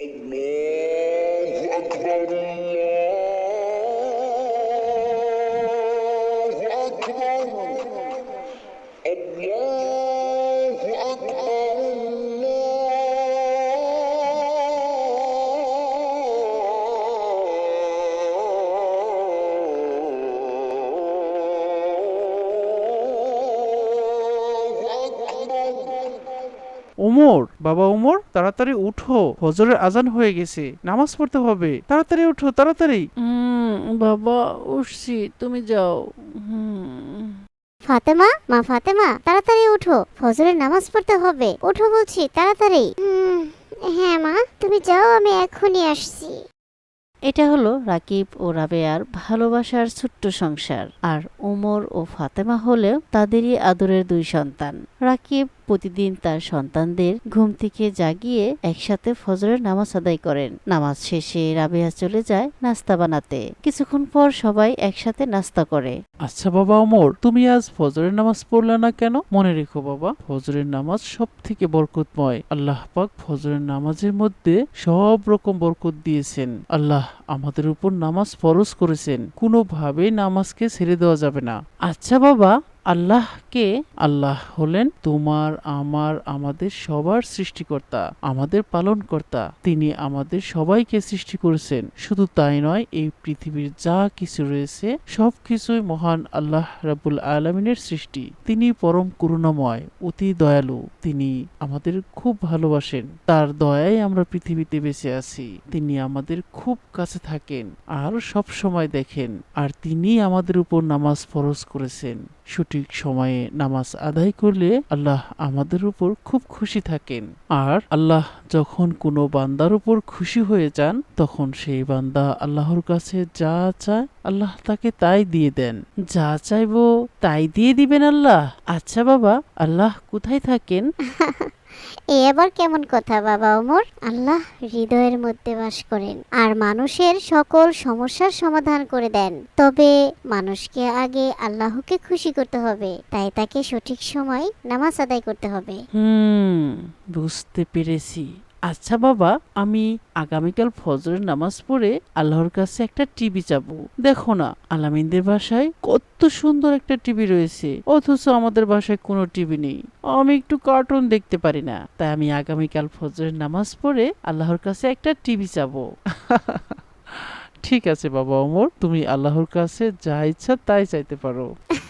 Amen. বাবা ওমর তাড়াতাড়ি উঠো হজরের আজান হয়ে গেছে নামাজ পড়তে হবে তাড়াতাড়ি উঠো তাড়াতাড়ি। হুম বাবা উঠছি তুমি যাও। হুম। ফাতেমা মা ফাতেমা তাড়াতাড়ি উঠো ফজরের নামাজ পড়তে হবে উঠো বলছি তাড়াতাড়ি। হ্যাঁ মা তুমি যাও আমি এখনই আসছি। এটা হলো রাকিব ও রাবেয়ার ভালোবাসার ছোট্ট সংসার, আর ওমর ও ফাতেমা হলেও তাদেরই আদরের দুই সন্তান। রাকিব প্রতিদিন তার সন্তানদের ঘুম থেকে জাগিয়ে একসাথে ফজরের নামাজ আদায় করেন। নামাজ শেষে রাবেয়া চলে যায় নাস্তা বানাতে। কিছুক্ষণ পর সবাই একসাথে নাস্তা করে। আচ্ছা বাবা ওমর, তুমি আজ ফজরের নামাজ পড়লে না কেন? মনে রেখো বাবা, ফজরের নামাজ সব থেকে বরকতময়। আল্লাহ পাক ফজরের নামাজের মধ্যে সব রকম বরকত দিয়েছেন। আল্লাহ আমাদের উপর নামাজ ফরজ করেছেন। কোনোভাবে নামাজকে ছেড়ে দেওয়া যাবে না। আচ্ছা বাবা আল্লাহকে আল্লাহ হলেন তোমার, আমার, আমাদের সবার সৃষ্টিকর্তা, আমাদের পালনকর্তা। তিনি আমাদের সবাইকে সৃষ্টি করেছেন। শুধু তাই নয়, এই পৃথিবীর যা কিছু রয়েছে সব কিছুই মহান আল্লাহ রাবুল আলমিনের সৃষ্টি। তিনি পরম করুণাময়, অতি দয়ালু। তিনি আমাদের খুব ভালোবাসেন। তার দয়ায় আমরা পৃথিবীতে বেঁচে আছি। তিনি আমাদের খুব কাছে থাকেন। আর সব সময় দেখেন। আর তিনি আমাদের উপর নামাজ ফরজ করেছেন। সঠিক সময়ে নামাজ আদায় করলে আল্লাহ আমাদের উপর খুব খুশি থাকেন। আর আল্লাহ যখন কোনো বান্দার উপর খুশি হয়ে যান, তখন সেই বান্দা আল্লাহর কাছে যা চায় আল্লাহ তাকে তাই দিয়ে দেন। যা চাইব তাই দিয়ে দিবেন আল্লাহ। আচ্ছা বাবা, আল্লাহ কোথায় থাকেন? এ আবার কেমন কথা, বাবা ওমর? আল্লাহ হৃদয়ের মধ্যে বাস করেন আর মানুষের সকল সমস্যার সমাধান করে দেন। তবে মানুষকে আগে আল্লাহকে খুশি করতে হবে, তাই তাকে সঠিক সময় নামাজ আদায় করতে হবে। হুম, বুঝতে পেরেছি। আচ্ছা বাবা, আমি আগামীকাল ফজরের নামাজ পড়ে আল্লাহর কাছে একটা টিভি চাবো দেখো না, আলামিনদের বাসায় কত সুন্দর একটা টিভি রয়েছে, অথচ আমাদের বাসায় কোনো টিভি নেই। আমি একটু কার্টুন দেখতে পারি না, তাই আমি আগামীকাল ফজরের নামাজ পড়ে আল্লাহর কাছে একটা টিভি চাবো ঠিক আছে বাবা ওমর, তুমি আল্লাহর কাছে যা ইচ্ছা তাই চাইতে পারো।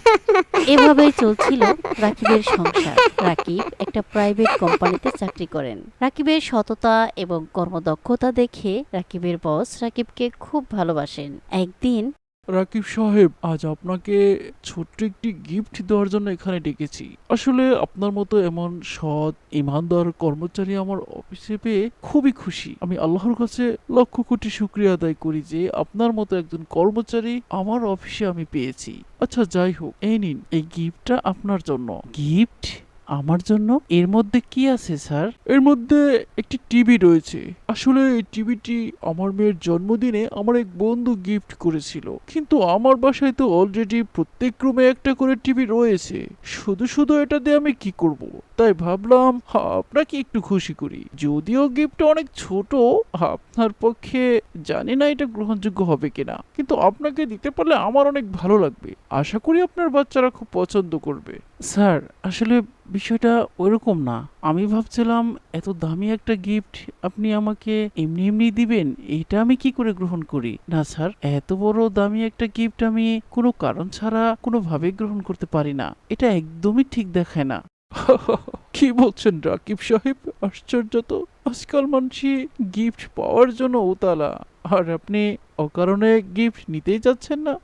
এভাবেই চলছিল রাকিবের সংসার। রাকিব একটা প্রাইভেট কোম্পানিতে চাকরি করেন। রাকিবের সততা এবং কর্মদক্ষতা দেখে রাকিবের বস রাকিবকে খুব ভালোবাসেন। একদিন রাকিব সাহেব, আজ আপনাকে ছোট্ট একটি গিফট দেওয়ার জন্য এখানে ডেকেছি। আসলে আপনার মতো এমন সৎ, ইমানদার কর্মচারী আমার অফিসে পেয়ে খুবই খুশি। আমি আল্লাহর কাছে লক্ষ কোটি শুক্রিয়া আদায় করি যে আপনার মতো একজন কর্মচারী আমার অফিসে আমি পেয়েছি। আচ্ছা যাই হোক, এই নিন, এই গিফটটা আপনার জন্য। গিফট আমার জন্য? এর মধ্যে কি আছে, স্যার? এর মধ্যে একটি টিভি রয়েছে। আসলে এই টিভিটি আমার মেয়ের জন্মদিনে আমার এক বন্ধু গিফট করেছিল। কিন্তু আমার বাসায় তো অলরেডি প্রত্যেক রুমে একটা করে টিভি রয়েছে। শুধু শুধু এটা দিয়ে আমি কি করব? তাই ভাবলাম আপনাকে একটু খুশি করি। যদিও গিফট অনেক ছোট, আপনার পক্ষে জানি না এটা গ্রহণযোগ্য হবে কিনা। কিন্তু আপনাকে দিতে পারলে আমার অনেক ভালো লাগবে। আশা করি আপনার বাচ্চারা খুব পছন্দ করবে। স্যার, আসলে বিষয়টা ওইরকম না। আমি ভাবছিলাম, এত দামি একটা গিফট আপনি আমাকে এমনি এমনি দিবেন, এটা আমি কি করে গ্রহণ করি? না স্যার, এত বড় দামি একটা গিফট আমি কোনো কারণ ছাড়া কোনোভাবে গ্রহণ করতে পারি না। এটা একদমই ঠিক দেখায় না। কি বলছেন রাকিব সাহেব? আশ্চর্য তো। আজকাল মানুষই গিফট পাওয়ার জন্য উতালা। আর আপনি অকারণে গিফট নিতেই চাচ্ছেন না?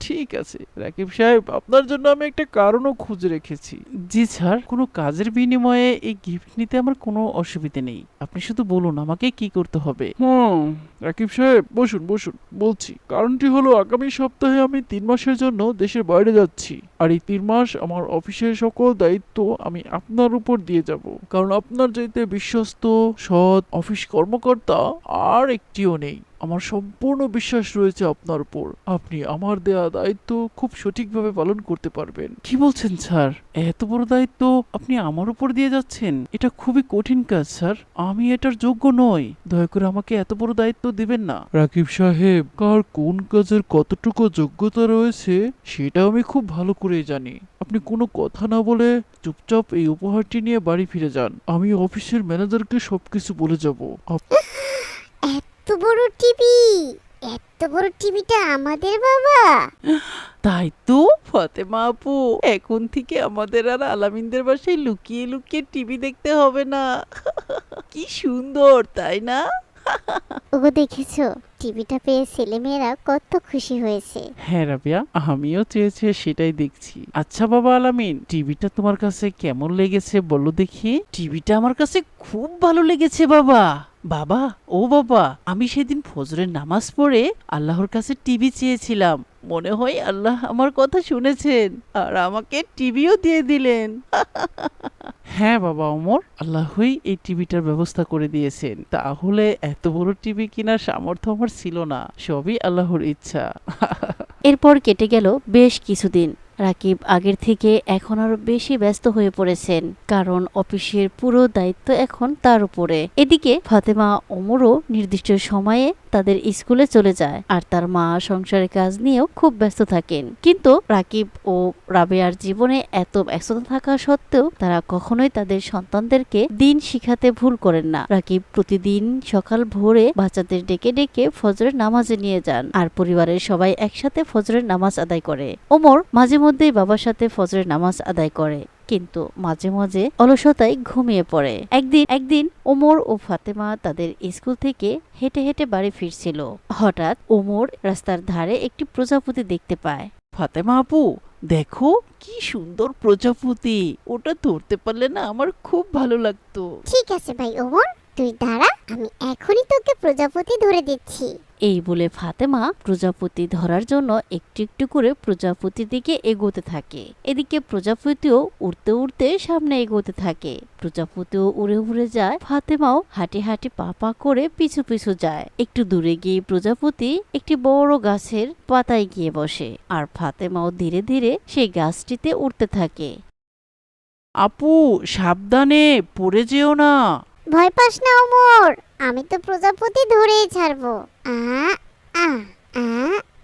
ঠিক আছে রাকিব সাহেব আপনার জন্য আমি একটা কারণও খুঁজে রেখেছি। জি স্যার। কোনো কাজের বিনিময়ে এই গিফট নিতে আমার কোনো অসুবিধে নেই। আপনি শুধু বলুন আমাকে কি করতে হবে। হুম। রাকিব সাহেব, বসুন বসুন, বলছি, কারণটি হলো আগামী সপ্তাহে আমি তিন মাসের জন্য দেশের বাইরে যাচ্ছি। আর এই তিন মাস আমার অফিসের সকল দায়িত্ব আমি আপনার উপর দিয়ে যাব। কারণ আপনার চাইতে বিশ্বস্ত, সৎ অফিস কর্মকর্তা আর একটিও নেই। আমার সম্পূর্ণ বিশ্বাস রয়েছে আপনার উপর। আপনি আমার দেয়া দায়িত্ব খুব সঠিকভাবে পালন করতে পারবেন। কি বলছেন, স্যার? এত বড় দায়িত্ব আপনি আমার উপর দিয়ে যাচ্ছেন? এটা খুবই কঠিন কাজ, স্যার। আমি এটার যোগ্য নই। দয়া করে আমাকে এত বড় দায়িত্ব দিবেন না। রাকিব সাহেব কার কোন কাজের কতটুকু যোগ্যতা রয়েছে সেটা আমি খুব ভালো করেই জানি। আপনি কোনো কথা না বলে চুপচাপ এই উপহারটি নিয়ে বাড়ি ফিরে যান। আমি অফিসের ম্যানেজারকে সবকিছু বলে যাব। এত বড় টিভি! এত বড় টিভিটা আমাদের বাবা! তাই তো ফতেমা আপু। এখন থেকে আমাদের আর আলামিনদের বাসায় লুকিয়ে লুকিয়ে টিভি দেখতে হবে না। কি সুন্দর তাই না? ওগো দেখেছ? টিভিটা পেয়ে ছেলে মেয়েরা কত খুশি হয়েছে। হ্যাঁ রাবিয়া, আমিও চেয়েছি সেটাই দেখছি। আচ্ছা বাবা আলামিন, টিভিটা তোমার কাছে কেমন লেগেছে বলো দেখি। টিভিটা আমার কাছে খুব ভালো লেগেছে বাবা। বাবা ও বাবা আমি সেদিন ফজরের নামাজ পড়ে আল্লাহর কাছে টিভি চেয়েছিলাম। মনে হয় আল্লাহ আমার কথা শুনেছেন আর আমাকে টিভিও দিয়ে দিলেন। হ্যাঁ বাবা অমর আল্লাহই এই টিভিটার ব্যবস্থা করে দিয়েছেন। তাহলে এত বড় টিভি কেনার সামর্থ্য আমার ছিল না। সবই আল্লাহর ইচ্ছা। এরপর কেটে গেল বেশ কিছুদিন। রাকিব আগের থেকে এখন আরও বেশি ব্যস্ত হয়ে পড়েছেন, কারণ অফিসের পুরো দায়িত্ব এখন তার উপরে। এদিকে ফাতেমা ওমরও নির্দিষ্ট সময়ে তাদের স্কুলে চলে যায় আর তার মা সংসারের কাজ নিয়েও খুব ব্যস্ত থাকেন। কিন্তু রাকিব ও রাবেয়ার জীবনে এত ব্যস্ততা থাকা সত্ত্বেও তারা কখনোই তাদের সন্তানদেরকে দিন শিখাতে ভুল করেন না। রাকিব প্রতিদিন সকাল ভোরে বাচ্চাদের ডেকে ডেকে ফজরের নামাজে নিয়ে যান আর পরিবারের সবাই একসাথে ফজরের নামাজ আদায় করে। ওমর মাঝে মধ্যেই বাবার সাথে ফজরের নামাজ আদায় করে কিন্তু মাঝে মাঝে অলসতায় ঘুমিয়ে পড়ে। একদিন একদিন ওমর ও ফাতেমা তাদের স্কুল থেকে হেঁটে হেঁটে বাড়ি ফিরছিল। হঠাৎ ওমর রাস্তার ধারে একটি প্রজাপতি দেখতে পায়। ফাতেমা আপু দেখো কি সুন্দর প্রজাপতি। ওটা ধরতে পারলে না আমার খুব ভালো লাগতো। ঠিক আছে ভাই ওমর তুই দাঁড়া আমি এখনই তোকে প্রজাপতি ধরে দিচ্ছি। এই বলে ফাতেমা প্রজাপতি ধরার জন্য একটু একটু করে প্রজাপতির দিকে এগোতে থাকে। এদিকে প্রজাপতিও উড়তে উড়তে সামনে এগোতে থাকে। প্রজাপতিও উড়ে উড়ে যায়, ফাতেমাও হাঁটি হাঁটি পা পা করে পিছু পিছু যায়। একটু দূরে গিয়ে প্রজাপতি একটি বড় গাছের পাতায় গিয়ে বসে আর ফাতেমাও ধীরে ধীরে সেই গাছটিতে উঠতে থাকে। আপু, সাবধানে, পড়ে যেও না। ভয় পাস না ওমর আমি তো প্রজাপতি ধরেই ছাড়বো আ আ আ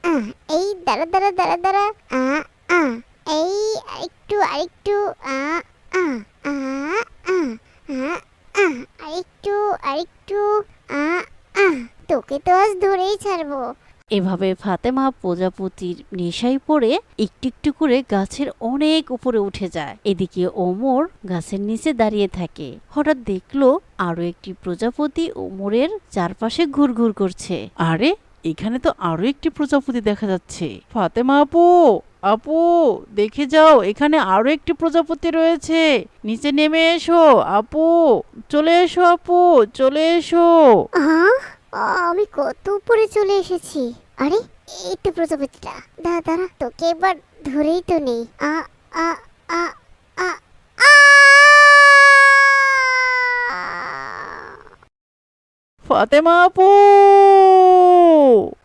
আ এই দাঁড়া দাঁড়া দাঁড়া দাঁড়া আ আ এই একটু আরেকটু আ আ আ আ আরেকটু আরেকটু আ আ তোকে তো আজ ধরেই ছাড়বো এভাবে ফাতেমা প্রজাপতির নেশায় পড়ে একটু একটু করে গাছের অনেক উপরে উঠে যায়। এদিকে ওমর গাছের নিচে দাঁড়িয়ে থাকে। হঠাৎ দেখল আরও একটি প্রজাপতি ওমরের চারপাশে ঘুরঘুর করছে। আরে এখানে তো আরও একটি প্রজাপতি দেখা যাচ্ছে। ফাতেমা আপু আপু দেখে যাও এখানে আরও একটি প্রজাপতি রয়েছে। নিচে নেমে এসো আপু চলে এসো আপু চলে এসো। আহ, আমি কত উপরে চলে এসেছি? আরে এই তো প্রজাপতিটা। দাঁড়া দাঁড়া। তোকে এবার ধরেই তো নেই। আ আ আ আ ফাতেমা আপু!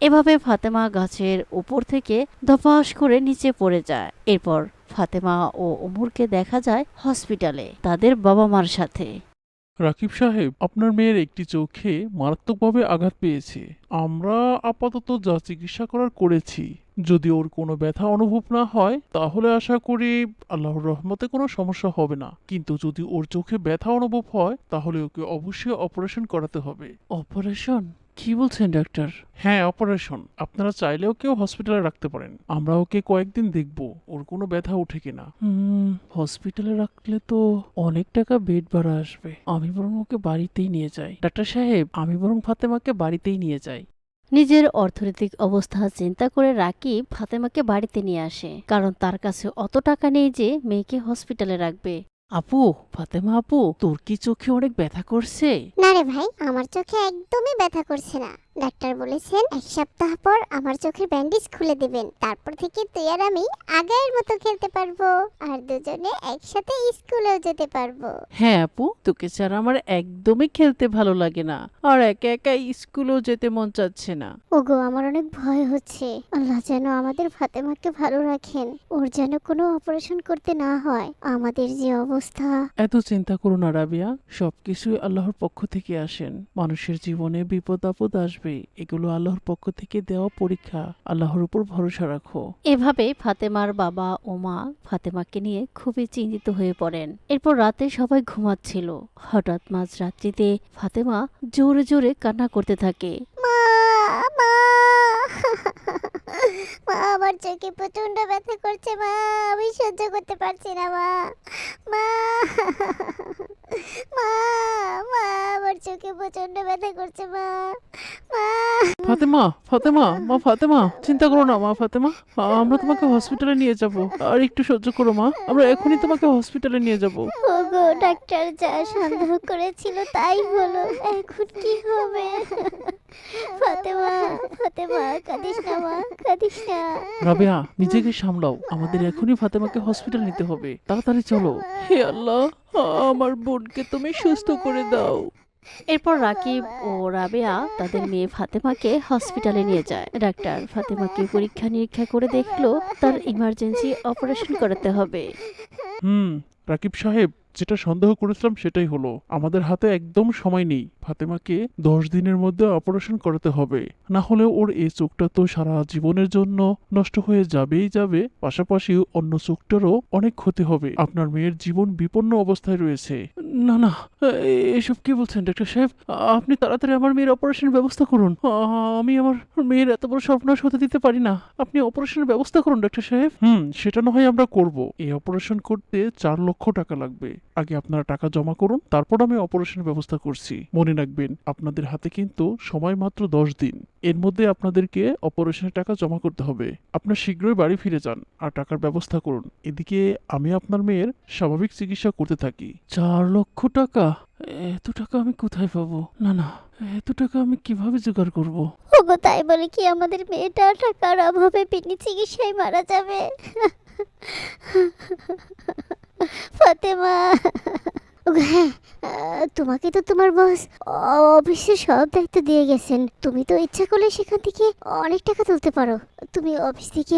এভাবে ফাতেমা গাছের উপর থেকে ধপাস করে নিচে পড়ে যায়। এরপর ফাতেমা ও ওমরকে দেখা যায় হসপিটালে তাদের বাবা মার সাথে। রাকিব সাহেব, আপনার মেয়ের একটি চোখে মারাত্মকভাবে আঘাত পেয়েছে। আমরা আপাতত যা চিকিৎসা করার করেছি। যদি ওর কোনো ব্যথা অনুভব না হয়, তাহলে আশা করি আল্লাহর রহমতে কোনো সমস্যা হবে না। কিন্তু যদি ওর চোখে ব্যথা অনুভব হয়, তাহলে ওকে অবশ্যই অপারেশন করাতে হবে। অপারেশন? কি বলছেন ডাক্তার হ্যাঁ অপারেশন আপনারা চাইলেও কেউ হসপিটালে রাখতে পারেন। আমরা ওকে কয়েকদিন দেখব ওর কোনো ব্যথা উঠে কিনা। হুম হসপিটালে রাখলে তো অনেক টাকা বেড ভাড়া আসবে। আমি বরং ওকে বাড়িতেই নিয়ে যাই। ডাক্তার সাহেব আমি বরং ফাতেমাকে বাড়িতেই নিয়ে যাই। নিজের অর্থনৈতিক অবস্থা চিন্তা করে রাকিব ফাতেমাকে বাড়িতে নিয়ে আসে কারণ তার কাছে অত টাকা নেই যে মেয়েকে হসপিটালে রাখবে। আপু, ফাতেমা আপু, তোর কি চোখে অনেক ব্যথা করছে? না রে ভাই, আমার চোখে একদমই ব্যথা করছে না। ডাক্তার বলেছেন এক সপ্তাহ পর আমার চোখের ব্যান্ডেজ খুলে দিবেন। তারপর থেকে তুই আর আমি আগের মতো খেলতে পারব। আর দুজনে একসাথে স্কুলেও যেতে পারব। হ্যাঁ আপু তোকে ছাড়া আমার একদমই খেলতে ভালো লাগে না। আর একা একা স্কুলেও যেতে মন চাচ্ছে না। ওগো আমার অনেক ভয় হচ্ছে। আল্লাহ যেন আমাদের ফাতেমাকে ভালো রাখেন। ওর যেন কোনো অপারেশন করতে না হয়। আমাদের যে অবস্থা। এত চিন্তা করো না রাবিয়া সবকিছুই আল্লাহর পক্ষ থেকে আসেন। মানুষের জীবনে বিপদ আপদ আসবে। এগুলো আল্লাহর পক্ষ থেকে দেওয়া পরীক্ষা। আল্লাহর উপর ভরসা রাখো। এভাবে ফাতেমার বাবা ও মা ফাতেমাকে নিয়ে খুবই চিন্তিত হয়ে পড়েন। এরপর রাতে সবাই ঘুমাচ্ছিল। হঠাৎ মাঝ রাত্রিতে ফাতেমা জোরে জোরে কান্না করতে থাকে। মা মা। মা আমার চোখে প্রচণ্ড ব্যথা করছে মা। আমি সহ্য করতে পারছি না মা। মা। মা মা আমার চোখে প্রচণ্ড ব্যথা করছে মা। মা। ফাতেমা ফাতেমা মা ফাতেমা চিন্তা করো না মা ফাতেমা। আমরা তোমাকে হসপিটালে নিয়ে যাব। আর একটু সহ্য করো মা। আমরা এখনই তোমাকে হসপিটালে নিয়ে যাব। ওগো ডাক্তার যা সন্দেহ করেছিল তাই হলো। এখন কি হবে? ফাতেমা ফাতেমা কাঁদিস না মা কাঁদিস না। রাবিয়া নিজেকে সামলাও। আমাদের এখনই ফাতেমাকে হসপিটাল নিতে হবে। তাড়াতাড়ি চলো। হে আল্লাহ আমার বোনকে তুমি সুস্থ করে দাও। এরপর রাকিব ও রাবেয়া তাদের মেয়ে ফাতেমাকে হসপিটালে নিয়ে যায়। ডাক্তার ফাতেমাকে পরীক্ষা নিরীক্ষা করে দেখল তার ইমার্জেন্সি অপারেশন করাতে হবে। হুম রাকিব সাহেব যেটা সন্দেহ করেছিলাম সেটাই হলো আমাদের হাতে একদম সময় নেই। ফাতেমাকে দশ দিনের মধ্যে অপারেশন করাতে হবে। না হলে ওর এই চোখটা তো সারা জীবনের জন্য নষ্ট হয়ে যাবেই যাবে পাশাপাশি অন্য চোখটারও অনেক ক্ষতি হবে। আপনার মেয়ের জীবন বিপন্ন অবস্থায় রয়েছে। না না এসব কি বলছেন ডাক্তার সাহেব? আপনি তাড়াতাড়ি আমার মেয়ের অপারেশনের ব্যবস্থা করুন। আমি আমার মেয়ের এত বড় সর্বনাশ হতে দিতে পারি না। আপনি অপারেশনের ব্যবস্থা করুন ডাক্তার সাহেব। হুম সেটা না হয় আমরা করব। এই অপারেশন করতে চার লক্ষ টাকা লাগবে। আগে আপনারা টাকা জমা করুন তারপর আমি অপারেশনের ব্যবস্থা করছি। মনে রাখবেন আপনাদের হাতে কিন্তু সময় মাত্র দশ দিন। এর মধ্যে আপনাদেরকে অপারেশনের টাকা জমা করতে হবে। আপনার শীঘ্রই বাড়ি ফিরে যান আর টাকার ব্যবস্থা করুন। এদিকে আমি আপনার মেয়ের স্বাভাবিক চিকিৎসা করতে থাকি। চার লক্ষ টাকা? এত টাকা আমি কোথায় পাবো? না না এত টাকা আমি কীভাবে জোগাড় করব? ওগো তাই বলে কি আমাদের মেয়েটা টাকার অভাবে পিটনি চিকিৎসায় মারা যাবে? ফাতেমা ওগো হ্যাঁ তোমাকে তো তোমার বস অফিসে সব দায়িত্ব দিয়ে গেছেন। তুমি তো ইচ্ছা করলে সেখান থেকে অনেক টাকা তুলতে পারো। তুমি অফিস থেকে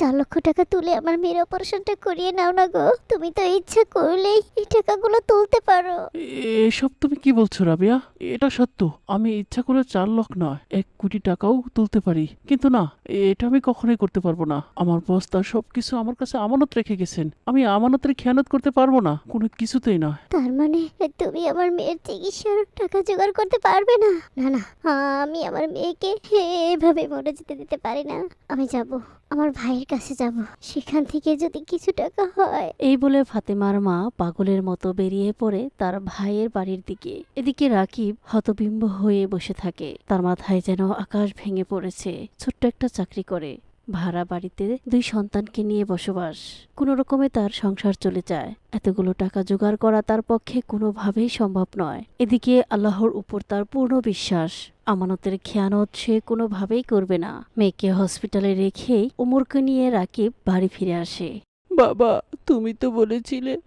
চার লক্ষ টাকা তুলে আমার মেয়ের অপারেশনটা করিয়ে নাও না গো। তুমি তো ইচ্ছা করলেই এই টাকাগুলো তুলতে পারো। এসব তুমি কি বলছো রাবিয়া? এটা সত্য। আমি ইচ্ছা করে চার লক্ষ নয়, এক কোটি টাকাও তুলতে পারি। কিন্তু না, এটা আমি কখনোই করতে পারব না। আমার বস তার সবকিছু আমার কাছে আমানত রেখে গেছেন। আমি আমানতের খেয়ানত করতে পারব না। কোনো কিছুতেই নয়। তার মানে তুমি আমার মেয়ের চিকিৎসার টাকা জোগাড় করতে পারবে না? না না, আমি আমার মেয়েকে এভাবে মরে যেতে দিতে পারি না। আমি যাব, আমার ভাইয়ের কাছে যাব। সেখান থেকে যদি কিছু টাকা হয়। এই বলে ফাতেমার মা পাগলের মতো বেরিয়ে পড়ে তার ভাইয়ের বাড়ির দিকে। এদিকে রাকিব হতবিম্ব হয়ে বসে থাকে। তার মাথায় যেন আকাশ ভেঙে পড়েছে। ছোট্ট একটা চাকরি করে। ভাড়া বাড়িতে দুই সন্তানকে নিয়ে বসবাস। কোনো রকমে তার সংসার চলে যায়। এতগুলো টাকা জোগাড় করা তার পক্ষে কোনোভাবেই সম্ভব নয়। এদিকে আল্লাহর উপর তার পূর্ণ বিশ্বাস। আমানতের খেয়ানত সে কোনোভাবেই করবে না। মেয়েকে হসপিটালে রেখেই উমরকে নিয়ে রাকিব বাড়ি ফিরে আসে। বাবা, তুমি তো বলেছিলে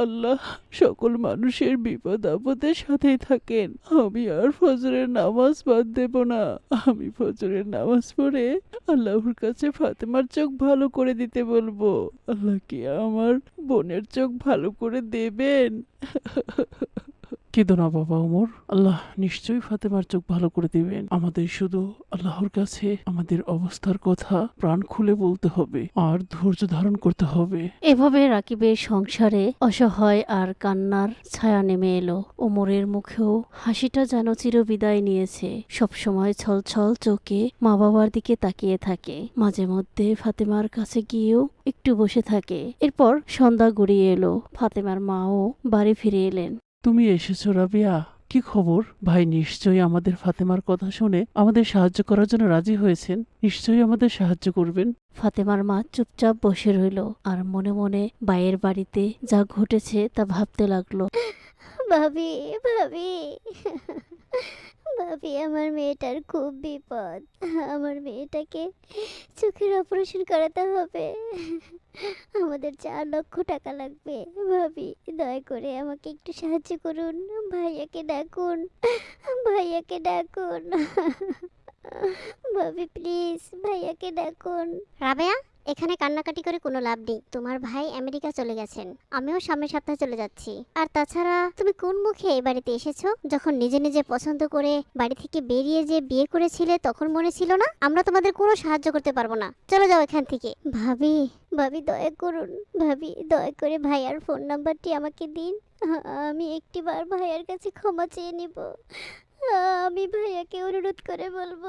আল্লাহ, সকল মানুষের বিপদ আপদের সাথেই থাকেন। আমি আর ফজরের নামাজ বাদ দেব না। আমি ফজরের নামাজ পড়ে আল্লাহর কাছে ফাতেমার চোখ ভালো করে দিতে বলব। আল্লাহ কি আমার বোনের চোখ ভালো করে দেবেন? কেঁদো না বাবা ওমর। আল্লাহ নিশ্চয়ই ফাতেমার চোখ ভালো করে দিবেন। আমাদের শুধু আল্লাহর কাছে আমাদের অবস্থার কথা প্রাণ খুলে বলতে হবে আর ধৈর্য ধারণ করতে হবে। এভাবে রাকিবের সংসারে অসহায় আর কান্নার ছায়া নেমে এলো। ওমরের মুখেও হাসিটা যেন চিরবিদায় নিয়েছে। সবসময় ছলছল চোখে মা বাবার দিকে তাকিয়ে থাকে। মাঝে মধ্যে ফাতেমার কাছে গিয়েও একটু বসে থাকে। এরপর সন্ধ্যা গড়িয়ে এলো। ফাতেমার মাও বাড়ি ফিরে এলেন। তুমি এসেছ রাবিয়া। কি খবর? ভাই, নিশ্চয়ই আমাদের ফাতেমার কথা শুনে আমাদের সাহায্য করার জন্য রাজি হয়েছেন। নিশ্চয়ই আমাদের সাহায্য করবেন। ফাতেমার মা চুপচাপ বসে রইল আর মনে মনে বাইয়ের বাড়িতে যা ঘটেছে তা ভাবতে লাগল। ভাবি ভাবি। ভাবি, আমার মেয়েটার খুব বিপদ। আমার মেয়েটাকে চোখের অপারেশন করাতে হবে। আমাদের চার লক্ষ টাকা লাগবে। ভাবি, দয়া করে আমাকে একটু সাহায্য করুন। ভাইয়াকে ডাকুন। ভাইয়াকে ডাকুন। ভাবি, প্লিজ, ভাইয়াকে ডাকুন। রাবেয়া? এখানে কান্নাকাটি করে কোনো লাভ নেই। তোমার ভাই আমেরিকা চলে গেছেন। আমিও সামনের সপ্তাহে চলে যাচ্ছি। আর তাছাড়া, তুমি কোন মুখে এই বাড়িতে এসেছ? যখন নিজে নিজে পছন্দ করে বাড়ি থেকে বেরিয়ে যে বিয়ে করেছিলে, তখন মনে ছিল না? আমরা তোমাদের কোনো সাহায্য করতে পারব না। চলে যাও এখান থেকে। ভাবি ভাবি দয়া করুন। ভাবি, দয়া করে ভাইয়ার ফোন নাম্বারটি আমাকে দিন। আমি একটিবার ভাইয়ার কাছে ক্ষমা চেয়ে নিব। আমি ভাইয়াকে অনুরোধ করে বলব।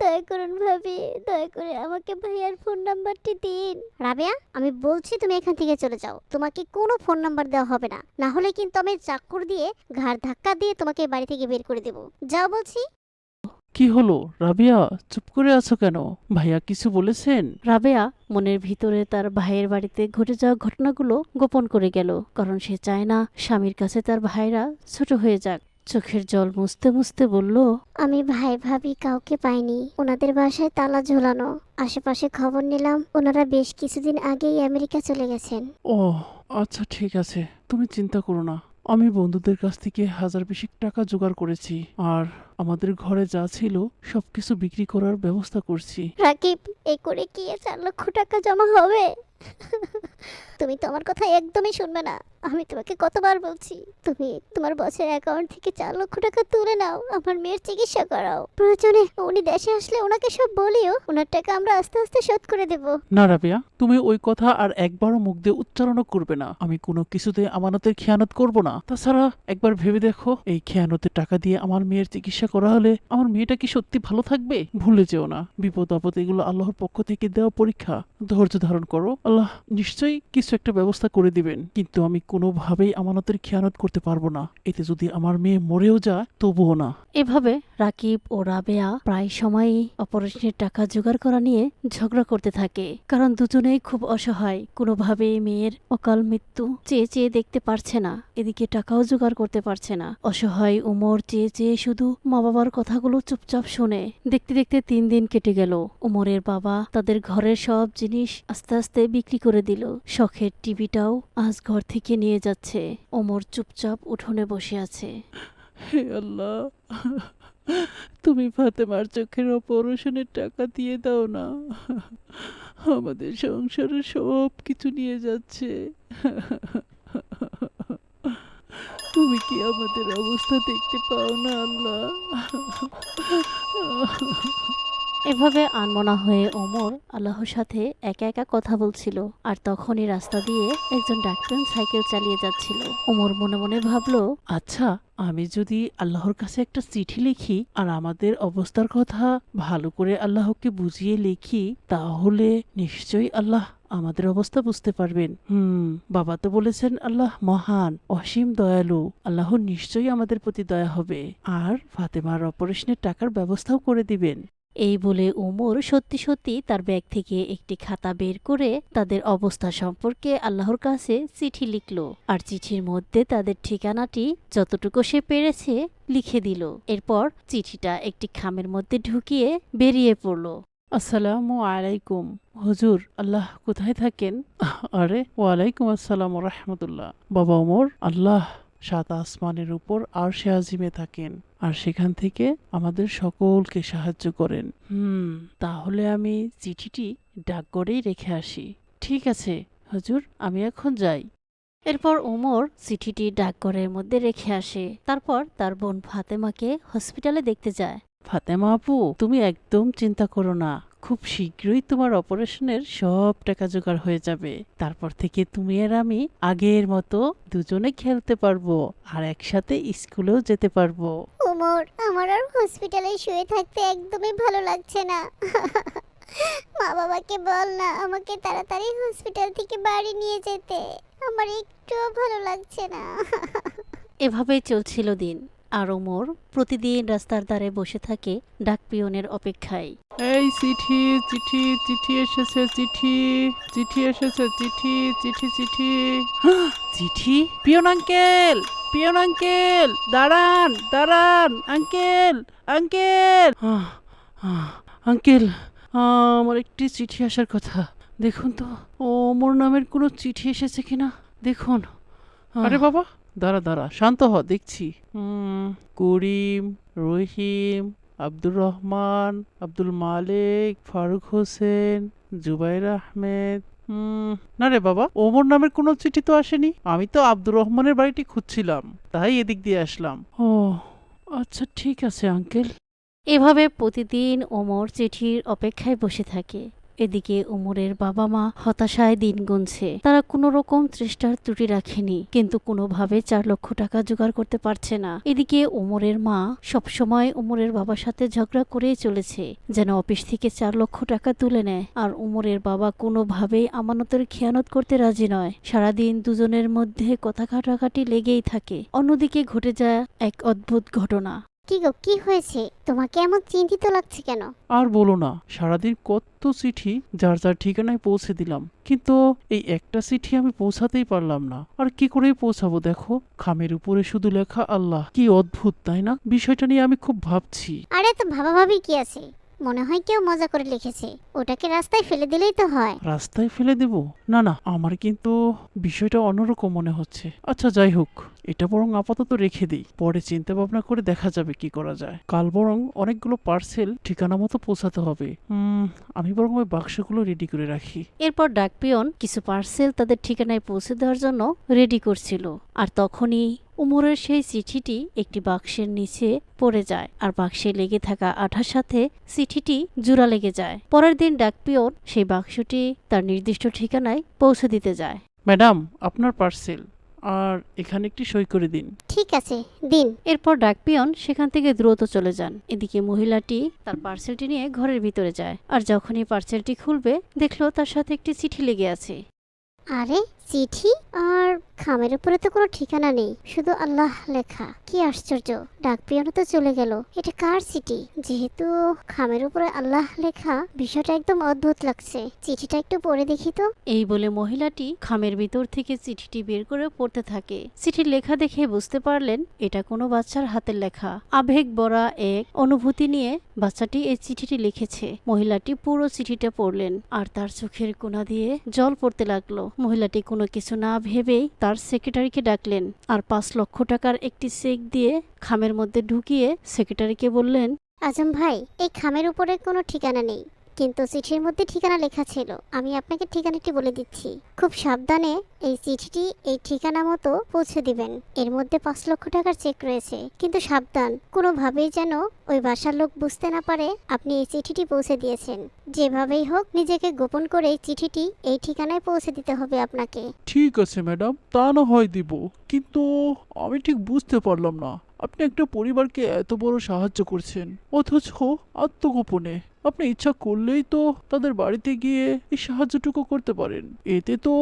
দয়া করুন ভাবি দয়া করে আমাকে ভাইয়ার ফোন নাম্বারটি দিন। রাবেয়া আমি বলছি তুমি এখান থেকে চলে যাও। তোমাকে কোনো ফোন নাম্বার দেওয়া হবে না। না হলে কিন্তু আমি চাকর দিয়ে ঘাড় ধাক্কা দিয়ে তোমাকে বাড়ি থেকে বের করে দেব। যাও বলছি। কি হলো? রাবিয়া চুপ করে আছো কেন? ভাইয়া কিছু বলেছেন? রাবেয়া মনের ভিতরে তার ভাইয়ের বাড়িতে ঘটে যাওয়া ঘটনাগুলো গোপন করে গেল। কারণ সে চায় না স্বামীর কাছে তার ভাইরা ছোট হয়ে যাক। চোখের জল মুছতে মুছতে বলল আমি ভাই ভাবি কাউকে পাইনি। ওনাদের বাসায় তালা ঝোলানো। আশেপাশে খবর নিলাম ওনারা বেশ কিছুদিন আগেই আমেরিকা চলে গেছেন। ও আচ্ছা ঠিক আছে। তুমি চিন্তা করো না। আমি বন্ধুদের কাছ থেকে হাজার বেশি টাকা জোগাড় করেছি। আর আমাদের ঘরে যা ছিল সবকিছু বিক্রি করার ব্যবস্থা করছি। রাকিব এই করে কি চার লক্ষ টাকা জমা হবে? তুমি তো আমার কথা একদমই শুনবে না। আমি তোমাকে কতবার বলছি তুমি তোমার বসের অ্যাকাউন্ট থেকে চার লক্ষ টাকা তুলে নাও আমার মেয়ের চিকিৎসা করাও। প্রয়োজনে উনি দেশে আসলে ওনাকে সব বলিও ওনার টাকা আমরা আস্তে আস্তে শোধ করে দেব। না রাবিয়া তুমি ওই কথা আর একবারও মুখ দিয়ে উচ্চারণও করবে না। আমি কোনো কিছুতে আমানতের খেয়ানত করব না। তাছাড়া একবার ভেবে দেখো এই খেয়ানতের টাকা দিয়ে আমার মেয়ের চিকিৎসা করা হলে আমার মেয়েটা কি সত্যি ভালো থাকবে? ভুলে যেও না। বিপদ, আপদ এগুলো আল্লাহর পক্ষ থেকে দেওয়া পরীক্ষা। ধৈর্য ধারণ করো। আল্লাহ নিশ্চয়ই কিছু একটা ব্যবস্থা করে দিবেন। কিন্তু আমি কোনোভাবেই আমানতের খেয়ানত করতে পারব না। এতে যদি আমার মেয়ে মরেও যায়, তবুও না। এভাবে রাকিব ও রাবেয়া প্রায় সময়ই অপারেশনের টাকা জোগাড় করা নিয়ে ঝগড়া করতে থাকে। কারণ দুজনেই খুব অসহায়। কোনোভাবেই মেয়ের অকাল মৃত্যু চেয়ে চেয়ে দেখতে পারছে না। এদিকে টাকাও জোগাড় করতে পারছে না। অসহায় উমর চেয়ে চেয়ে শুধু মা বাবার কথাগুলো চুপচাপ শুনে দেখতে দেখতে তিন দিন কেটে গেল। উমরের বাবা তাদের ঘরের সব জিনিস আস্তে আস্তে বিক্রি করে দিল। শখের টিভিটাও আজ ঘর থেকে নিয়ে যাচ্ছে। ওমর চুপচাপ উঠোনে বসে আছে। হে তুমি ফাতেমার চোখের অপারেশনের টাকা দিয়ে দাও না। আমাদের সংসারে সব কিছু নিয়ে যাচ্ছে। তুমি কি আমাদের অবস্থা দেখতে পাও না আল্লাহ? এভাবে আনমনা হয়ে ওমর আল্লাহর সাথে একা একা কথা বলছিল আর তখনই রাস্তা দিয়ে একজন ডাক্তার সাইকেল চালিয়ে যাচ্ছিল। ওমর মনে মনে ভাবলো আচ্ছা আমি যদি আল্লাহর কাছে একটা চিঠি লিখি আর আমাদের অবস্থার কথা ভালো করে আল্লাহকে বুঝিয়ে লিখি, তাহলে নিশ্চয়ই আল্লাহ আমাদের অবস্থা বুঝতে পারবেন। হুম, বাবা তো বলেছেন, আল্লাহ মহান, অসীম দয়ালু, আল্লাহ নিশ্চয়ই আমাদের প্রতি দয়া হবে। আর ফাতেমার অপারেশনের টাকার ব্যবস্থাও করে দিবেন। এই বলে উমর সত্যি সত্যি তার ব্যাগ থেকে একটি খাতা বের করে তাদের অবস্থা সম্পর্কে আল্লাহর কাছে চিঠি লিখল। আর চিঠির মধ্যে তাদের ঠিকানাটি যতটুকু সে পেরেছে লিখে দিল। এরপর চিঠিটা একটি খামের মধ্যে ঢুকিয়ে বেরিয়ে পড়ল। আসসালামু আলাইকুম। হুজুর, আল্লাহ কোথায় থাকেন? আরে, ওয়ালাইকুম আসসালাম রহমতুল্লাহ। বাবা ওমর আল্লাহ সাত আসমানের উপর আর সে আজিমে থাকেন। আর সেখান থেকে আমাদের সকলকে সাহায্য করেন। হুম তাহলে আমি চিঠিটি ডাকঘরেই রেখে আসি। ঠিক আছে হজুর আমি এখন যাই। এরপর ওমর চিঠিটি ডাকঘরের মধ্যে রেখে আসে। তারপর তার বোন ফাতেমাকে হসপিটালে দেখতে যায়। ফাতেমা আপু তুমি একদম চিন্তা করো না। খুব শীঘ্রই তোমার অপারেশনের সব টাকা জোগাড় হয়ে যাবে। তারপর থেকে তুমি আর আমি আগের মতো দুজনে খেলতে পারব আর একসাথে স্কুলেও যেতে পারব। ওমর আমার আর হসপিটালে শুয়ে থাকতে একদমই ভালো লাগছে না। মা বাবাকে বল না আমাকে তাড়াতাড়ি হসপিটাল থেকে বাড়ি নিয়ে যেতে। আমার একটুও ভালো লাগছে না। এভাবে চলছিল দিন। আর ওমর প্রতিদিন রাস্তার ধারে বসে থাকে ডাকপিয়নের অপেক্ষায়। এই চিঠি চিঠি চিঠি এসেছে চিঠি চিঠি এসেছে চিঠি চিঠি চিঠি। চিঠি? Peon uncle! পিয়ন আঙ্কেল দাঁড়ান দাঁড়ান আঙ্কেল আঙ্কেল আঙ্কেল আমার একটি চিঠি আসার কথা। দেখুন তো ও ওমর নামের কোনো চিঠি এসেছে কিনা? দেখুন। আরে বাবা। দাঁড়া দাঁড়া শান্ত হ দেখছি। করিম রহিম আব্দুর রহমান আব্দুল মালিক ফারুক হোসেন জুবাইর আহমেদ হুম, না রে বাবা ওমর নামের কোনো চিঠি তো আসেনি। আমি তো আব্দুর রহমানের বাড়িটি খুঁজছিলাম তাই এদিক দিয়ে আসলাম। ও আচ্ছা ঠিক আছে আঙ্কেল। এভাবে প্রতিদিন ওমর চিঠির অপেক্ষায় বসে থাকে। এদিকে উমরের বাবা মা হতাশায় দিন গুনছে। তারা কোনো রকম চেষ্টার ত্রুটি রাখেনি, কিন্তু কোনোভাবে চার লক্ষ টাকা জোগাড় করতে পারছে না। এদিকে ওমরের মা সবসময় উমরের বাবার সাথে ঝগড়া করেই চলেছে, যেন অফিস থেকে চার লক্ষ টাকা তুলে নেয়। আর উমরের বাবা কোনোভাবেই আমানতের খেয়ানত করতে রাজি নয়। সারাদিন দুজনের মধ্যে কথা কাটাকাটি লেগেই থাকে। অন্যদিকে ঘটে যায় এক অদ্ভুত ঘটনা। কি গো কি হয়েছে? তোমাকে এমন চিন্তিত লাগছে কেন? আর বলো না সারাদিন কত চিঠি যার যার ঠিকানায় পৌঁছে দিলাম কিন্তু এই একটা চিঠি আমি পৌঁছাতেই পারলাম না। আর কি করে পৌঁছাবো দেখো? খামের উপরে শুধু লেখা আল্লাহ। কি অদ্ভুত তাই না? বিষয়টা নিয়ে আমি খুব ভাবছি। আরে তো ভাবা ভাবি কি আছে? মনে হয় কেউ মজা করে লিখেছে। ওটাকে রাস্তায় ফেলে দিলেই তো হয়। রাস্তায় ফেলে দেব? না না আমার কিন্তু বিষয়টা অন্যরকম মনে হচ্ছে। আচ্ছা যাই হোক এটা বরং আপাতত রেখে দিই। পরে চিন্তা ভাবনা করে দেখা যাবে কি করা যায়। কাল বরং অনেকগুলো পার্সেল ঠিকানা মতো পৌঁছাতে হবে। উম, আমি বরং ওই বাক্সগুলো রেডি করে রাখি। এরপর ডাকপিয়ন কিছু পার্সেল তাদের ঠিকানায় পৌঁছে দেওয়ার জন্য রেডি করছিল। আর তখনই উমরের সেই চিঠিটি একটি বাক্সের নিচে পড়ে যায় আর বাক্সে লেগে থাকা আঠার সাথে চিঠিটি জোড়া লেগে যায়। পরের দিন ডাকপিয়ন সেই বাক্সটি তার নির্দিষ্ট ঠিকানায় পৌঁছে দিতে যায়। ম্যাডাম আপনার পার্সেল আর এখানে একটি সই করে দিন। ঠিক আছে দিন। এরপর ডাকপিয়ন সেখান থেকে দ্রুত চলে যান। এদিকে মহিলাটি তার পার্সেলটি নিয়ে ঘরের ভিতরে যায় আর যখনই পার্সেলটি খুলবে দেখল তার সাথে একটি চিঠি লেগে আছে। আরে চিঠি আর খামের উপরে তো কোনো ঠিকানা নেই, শুধু আল্লাহ লেখা। কি আশ্চর্য ডাক পিয়নো তো চলে গেল। এটা কার চিঠি? যেহেতু খামের উপরে আল্লাহ লেখা, বিষয়টা একদম অদ্ভুত লাগছে। চিঠিটা একটু পড়ে দেখি তো। এই বলে মহিলাটি খামের ভিতর থেকে চিঠিটি বের করে পড়তে থাকে। চিঠির লেখা দেখে বুঝতে পারলেন, এটা কোনো বাচ্চার হাতের লেখা। আবেগ বরা এক অনুভূতি নিয়ে বাচ্চাটি এই চিঠিটি লিখেছে। মহিলাটি পুরো চিঠিটা পড়লেন, আর তার চোখের কোনা দিয়ে জল পড়তে লাগল। মহিলাটি কোনো কিছু না ভেবেই তার সেক্রেটারিকে ডাকলেন আর পাঁচ লক্ষ টাকার একটি চেক দিয়ে খামের মধ্যে ঢুকিয়ে সেক্রেটারিকে বললেন, আজম ভাই, এই খামের উপরে কোনো ঠিকানা নেই। কিন্তু চিঠির মধ্যে ঠিকানা লেখা ছিল। আমি আপনাকে ঠিকানাটি বলে দিচ্ছি। খুব সাবধানে এই চিঠিটি এই ঠিকানা মতো পৌঁছে দিবেন। এর মধ্যে পাঁচ লক্ষ টাকার চেক রয়েছে। কিন্তু সাবধান, কোনোভাবেই যেন ওই বাসার লোক বুঝতে না পারে আপনি এই চিঠিটি পৌঁছে দিয়েছেন। যেভাবেই হোক, নিজেকে গোপন করে এই চিঠিটি এই ঠিকানায় পৌঁছে দিতে হবে আপনাকে। ঠিক আছে, ম্যাডাম। তা না হয় দিব। কিন্তু আমি ঠিক বুঝতে পারলাম না। আপনি একটা পরিবারকে এত বড় সাহায্য করছেন, অথচ আত্মগোপনে। আপনি ইচ্ছা করলেই তো তাদের বাড়িতে গিয়ে এই সাহায্যটুকু করতে পারেন। এতে তো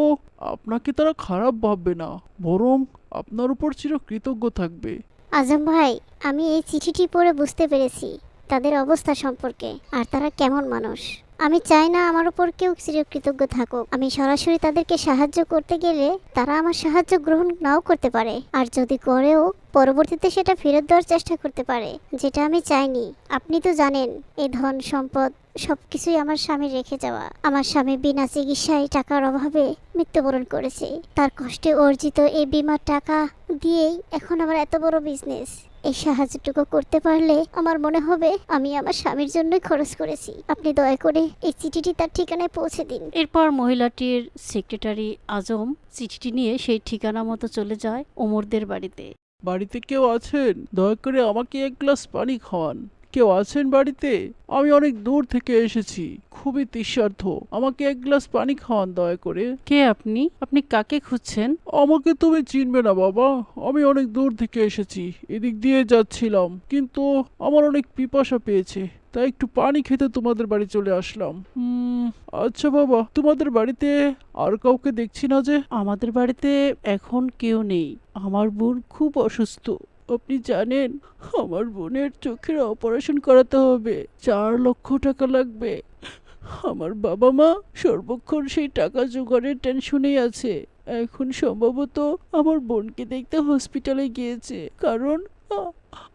আপনাকে তারা খারাপ ভাববে না, বরং আপনার উপর চির কৃতজ্ঞ থাকবে। আজম ভাই, আমি এই চিঠিটি পড়ে বুঝতে পেরেছি তাদের অবস্থা সম্পর্কে, আর তারা কেমন মানুষ। আমি চাই না আমার উপর কেউ চিরকৃতজ্ঞ থাকুক। আমি সরাসরি তাদেরকে সাহায্য করতে গেলে তারা আমার সাহায্য গ্রহণ নাও করতে পারে। আর যদি করেও, পরবর্তীতে সেটা ফেরত দেওয়ার চেষ্টা করতে পারে, যেটা আমি চাইনি। আপনি তো জানেন, এই ধন, সম্পদ সবকিছুই আমার স্বামীর রেখে যাওয়া। আমার স্বামী বিনা চিকিৎসায় টাকার অভাবে মৃত্যুবরণ করেছে। তার কষ্টে অর্জিত এই বিমার টাকা দিয়েই এখন আমার এত বড় বিজনেস এই সাহায্যটুকু করতে পারলে আমার মনে হবে আমি আমার স্বামীর জন্যই খরচ করেছি। আপনি দয়া করে এই চিঠিটি তার ঠিকানায় পৌঁছে দিন। এরপর মহিলাটির সেক্রেটারি আজম চিঠিটি নিয়ে সেই ঠিকানা মতো চলে যায় ওমরদের বাড়িতে। বাড়িতে কেউ আছেন? দয়া করে আমাকে এক গ্লাস পানি খাওয়ান। কেউ আছেন বাড়িতে? আমি অনেক দূর থেকে এসেছি খুবই তৃষ্ণার্থ আমাকে এক গ্লাস পানি খাওয়ান দয়া করে। কে আপনি? আপনি কাকে খুঁজছেন? আমাকে তুমি চিনবে না বাবা। আমি অনেক দূর থেকে এসেছি এদিক দিয়ে যাচ্ছিলাম কিন্তু আমার অনেক পিপাসা পেয়েছে তাই একটু পানি খেতে তোমাদের বাড়ি চলে আসলাম। আচ্ছা বাবা তোমাদের বাড়িতে আর কাউকে দেখছি না যে? আমাদের বাড়িতে এখন কেউ নেই। আমার বোন খুব অসুস্থ। আপনি জানেন, আমার বোনের চোখের অপারেশন করাতে হবে। চার লক্ষ টাকা লাগবে। আমার বাবা মা সর্বক্ষণ সেই টাকা জোগাড়ের টেনশনেই আছে। এখন সম্ভবত আমার বোনকে দেখতে হসপিটালে গিয়েছে। কারণ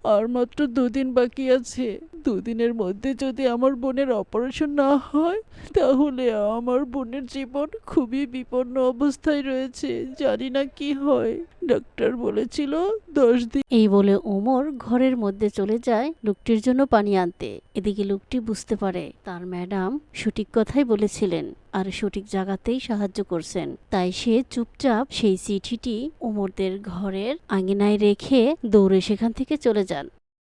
আর মাত্র দুদিন বাকি আছে। দুদিনের মধ্যে যদি আমার বোনের অপারেশন না হয়, তাহলে আমার বোনের জীবন খুবই বিপন্ন অবস্থায় রয়েছে। জানি না কি হয়। ডাক্তার বলেছিল দশ দিন এই বলে ওমর ঘরের মধ্যে চলে যায় লোকটির জন্য পানি আনতে। এদিকে লোকটি বুঝতে পারে তার ম্যাডাম সঠিক কথাই বলেছিলেন। আর সঠিক জায়গাতেই সাহায্য করছেন। তাই সে চুপচাপ সেই চিঠিটি ওমরদের ঘরের আঙিনায় রেখে দৌড়ে সেখান থেকে চলে যান।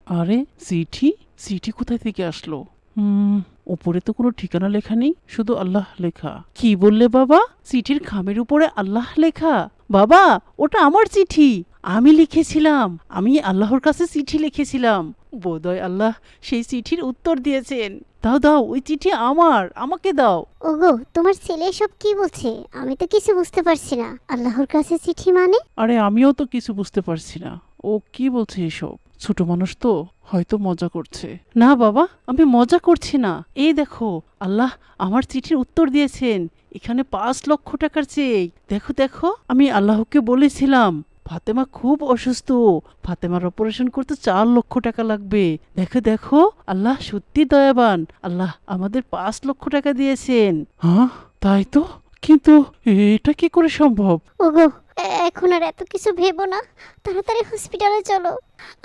আরে, চিঠি? চিঠি কোথায় থেকে আসলো? হুম উপরে তো কোনো ঠিকানা লেখা নেই, শুধু আল্লাহ লেখা। কি বললে বাবা? চিঠির খামের উপরে আল্লাহ লেখা। বাবা, ওটা আমার চিঠি। আমি লিখেছিলাম আমি আল্লাহর কাছে চিঠি লিখেছিলাম। বোধহয় আল্লাহ সেই চিঠির উত্তর দিয়েছেন। দাও দাও ওই চিঠি আমার আমাকে দাও। ওগো তোমার ছেলে সব কি বলছে? আমি তো কিছু বুঝতে পারছি না। আল্লাহর কাছে চিঠি মানে? আরে আমিও তো কিছু বুঝতে পারছি না। ও কি বলছে এসব? ছোট মানুষ তো হয়তো মজা করছে। না বাবা আমি মজা করছি না। এই দেখো আল্লাহ আমার চিঠির উত্তর দিয়েছেন। এখানে পাঁচ লক্ষ টাকার চেক। দেখো দেখো আমি আল্লাহকে বলেছিলাম ফাতেমা খুব অসুস্থ। ফাতেমার অপারেশন করতে চার লক্ষ টাকা লাগবে। দেখো দেখো আল্লাহ সত্যি দয়াবান। আল্লাহ আমাদের পাঁচ লক্ষ টাকা দিয়েছেন। হ্যাঁ? তাই তো? কিন্তু এটা কি করে সম্ভব? ওগো এখন আর এত কিছু ভেবো না। তাড়াতাড়ি হসপিটালে চলো।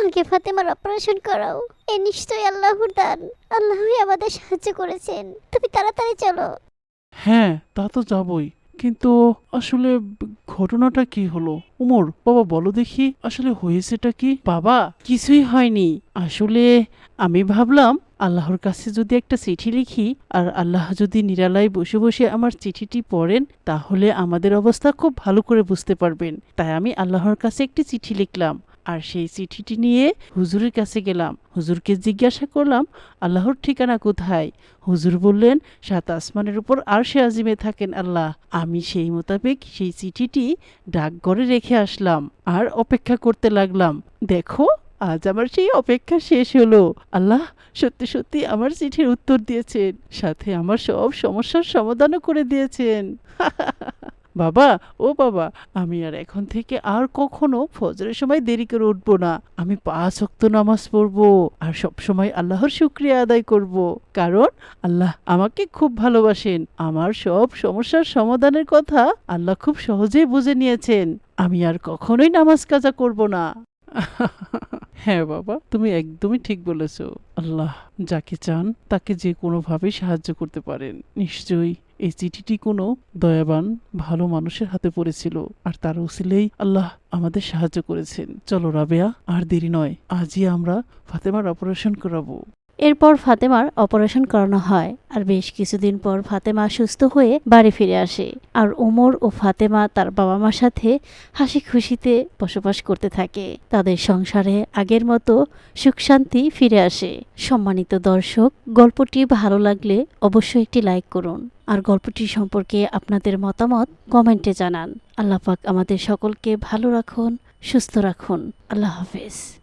আগে ফাতেমার অপারেশন করাও। এ নিশ্চয়ই আল্লাহর দান। আল্লাহই আমাদের সাহায্য করেছেন। তুমি তাড়াতাড়ি চলো। হ্যাঁ তা তো যাবই। কিন্তু আসলে ঘটনাটা কি হলো? উমর, বাবা বলো দেখি, আসলে হয়েছেটা কি? বাবা, কিছুই হয়নি। আসলে আমি ভাবলাম, আল্লাহর কাছে যদি একটা চিঠি লিখি, আর আল্লাহ যদি নিরালায় বসে বসে আমার চিঠিটি পড়েন, তাহলে আমাদের অবস্থা খুব ভালো করে বুঝতে পারবেন। তাই আমি আল্লাহর কাছে একটি চিঠি লিখলাম। আর সেই চিঠিটি নিয়ে হুজুরের কাছে গেলাম। হুজুরকে জিজ্ঞাসা করলাম, আল্লাহর ঠিকানা কোথায়? হুজুর বললেন, সাত আসমানের উপর আর সে আজিমে থাকেন আল্লাহ। আমি সেই মোতাবেক সেই চিঠিটি ডাকঘরে রেখে আসলাম আর অপেক্ষা করতে লাগলাম। দেখো, আজ আমার সেই অপেক্ষা শেষ হলো। আল্লাহ সত্যি সত্যি আমার চিঠির উত্তর দিয়েছেন, সাথে আমার সব সমস্যার সমাধানও করে দিয়েছেন। বাবা, ও বাবা, আমি আর এখন থেকে আর কখনো ফজরের সময় দেরি করে উঠবো না। আমি পাঁচ ওয়াক্ত নামাজ পড়ব আর সব সময় আল্লাহর শুক্রিয়া আদায় করব। কারণ আল্লাহ আমাকে খুব ভালোবাসেন। আমার সব সমস্যার সমাধানের কথা আল্লাহ খুব সহজেই বুঝে নিয়েছেন। আমি আর কখনোই নামাজ কাজা করব না। হ্যাঁ বাবা, তুমি একদমই ঠিক বলেছ। আল্লাহ যাকে চান তাকে যে কোনোভাবেই সাহায্য করতে পারেন। নিশ্চয়ই এই চিঠিটি কোনো দয়াবান, ভালো মানুষের হাতে পড়েছিল আর তার উসিলেই আল্লাহ আমাদের সাহায্য করেছেন। চলো রাবেয়া, আর দেরি নয়, আজই আমরা ফাতেমার অপারেশন করাবো। এরপর ফাতেমার অপারেশন করানো হয় আর বেশ কিছুদিন পর ফাতেমা সুস্থ হয়ে বাড়ি ফিরে আসে আর ওমর ও ফাতেমা তার বাবা মার সাথে হাসি খুশিতে বসবাস করতে থাকে। তাদের সংসারে আগের মতো সুখ শান্তি ফিরে আসে। সম্মানিত দর্শক, গল্পটি ভালো লাগলে অবশ্যই একটি লাইক করুন। আর গল্পটি সম্পর্কে আপনাদের মতামত কমেন্টে জানান। আল্লাহ পাক আমাদের সকলকে ভালো রাখুন, সুস্থ রাখুন। আল্লাহ হাফেজ।